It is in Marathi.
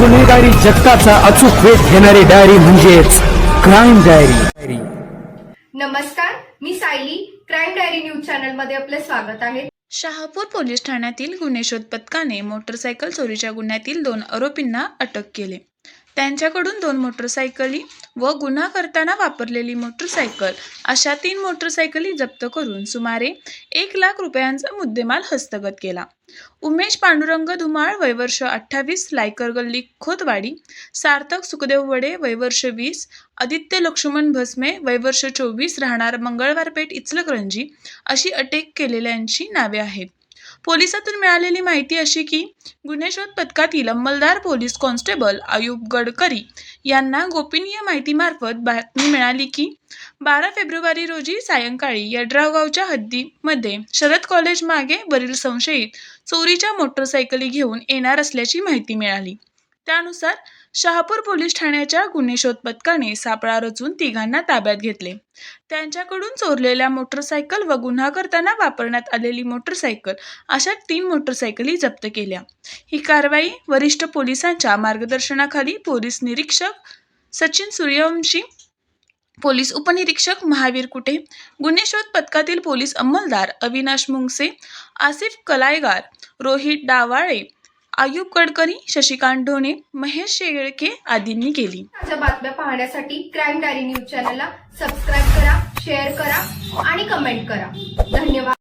गुन्हेगारी जगताचा अचूक वेध घेणारी डायरी म्हणजेच क्राईम डायरी नमस्कार मी सायली. क्राईम डायरी न्यूज चॅनलमध्ये आपले स्वागत आहे. शहापूर पोलीस ठाण्यातील गुन्हे शोध पथकाने मोटरसायकल चोरीच्या गुन्ह्यातील दोन आरोपींना अटक केले. त्यांच्याकडून दोन मोटरसायकली व गुन्हा करताना वापरलेली मोटरसायकल. अशा तीन मोटरसायकली जप्त करून सुमारे एक लाख रुपयांचा मुद्देमाल हस्तगत केला. उमेश पांडुरंग धुमाळ वयवर्ष अठ्ठावीस लायकर गल्ली खोतवाडी सार्थक सुखदेव वडे वयवर्ष वीस आदित्य लक्ष्मण भस्मे वयवर्ष चोवीस राहणार मंगळवारपेठ इचलकरंजी अशी अटक केलेल्यांची नावे आहेत. पोलिसातून मिळालेली माहिती अशी की गुन्हे शोध पथकातील अंमलदार पोलीस कॉन्स्टेबल आयुब गडकरी यांना गोपनीय माहितीमार्फत बातमी मिळाली की बारा फेब्रुवारी रोजी सायंकाळी यड्रावगावच्या हद्दीमध्ये शरद कॉलेज मागे वरील संशयित चोरीच्या मोटरसायकली घेऊन येणार असल्याची माहिती मिळाली. त्यानुसार शहापूर पोलीस ठाण्याच्या गुन्हे शोध पथकाने सापळा रचून तिघांना ताब्यात घेतले. त्यांच्याकडून चोरलेल्या मोटरसायकल व गुन्हा करताना वापरण्यात आलेली मोटरसायकल अशा तीन मोटरसायकली जप्त केल्या. ही कारवाई वरिष्ठ पोलिसांच्या मार्गदर्शनाखाली पोलीस निरीक्षक सचिन सूर्यवंशी पोलीस उपनिरीक्षक महावीर कुटे गुन्हे शोध पथकातील पोलीस अंमलदार अविनाश मुंगसे आसिफ कलायगार रोहित डावाळे आयुब गडकरी शशिकांत ढोणे महेश शेळके आदींनी केली. ताज्या बातम्या पाहण्यासाठी क्राईम डायरी न्यूज चॅनलला सबस्क्राईब करा शेअर करा आणि कमेंट करा. धन्यवाद.